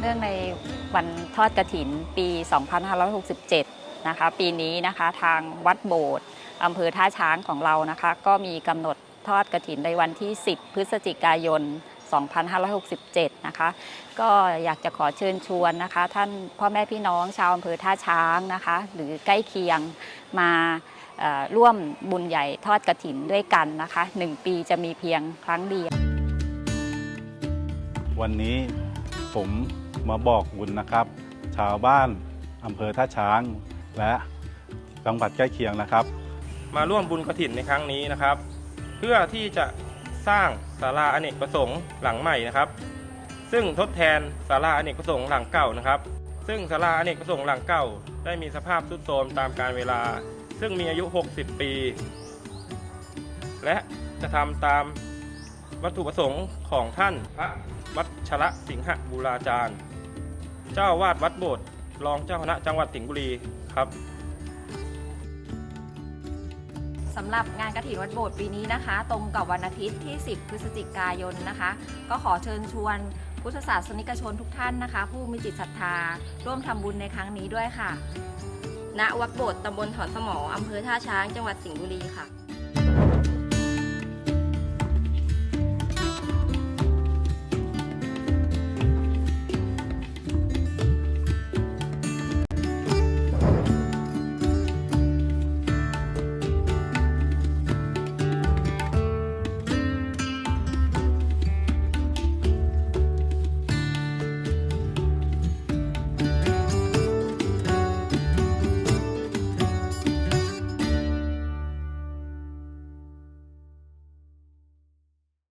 เนื่องในวันทอดกระถินปี 2567 นะคะ ปีนี้นะคะทางวัดโบสถ์อำเภอท่าช้างของเรานะคะ ก็มีกำหนดทอดกระถินในวันที่ 10 พฤศจิกายน 2567 นะคะ ก็อยากจะขอเชิญชวนนะคะ ท่านพ่อแม่พี่น้องชาวอำเภอท่าช้างนะคะ หรือใกล้เคียงมาร่วมบุญใหญ่ทอดกระถินด้วยกันนะคะหนึ่งปีจะมีเพียงครั้งเดียว วันนี้ ผมมาบอกบุญนะครับ ชาวบ้านอำเภอท่าช้าง และจังหวัดใกล้เคียงนะครับ มาร่วมบุญกระถินในครั้งนี้นะครับ เพื่อที่จะสร้างศาลาอเนกประสงค์หลังใหม่นะครับ ซึ่งทดแทนศาลาอเนกประสงค์หลังเก่านะครับ ซึ่งศาลาอเนกประสงค์หลังเก่า ได้มีสภาพทรุดโทรมตามกาลเวลา ซึ่งมีอายุ 60 ปี และจะทำตามวัตถุประสงค์ของท่านพระ วัชระสิงหบูราจารย์ เจ้าวาดวัดโบสถ์รองเจ้าคณะจังหวัดสิงห์บุรีครับสำหรับงานกระถิ่นวัดโบสถ์ปีนี้นะคะ ตรงกับวันอาทิตย์ที่ 10 พฤศจิกายนนะคะ ก็ขอเชิญชวนพุทธศาสนิกชนทุกท่านนะคะ ผู้มีจิตศรัทธา ร่วมทำบุญในครั้งนี้ด้วยค่ะ ณวัดโบสถ์ตำบลถอนสมออำเภอท่าช้างจังหวัดสิงห์บุรีค่ะ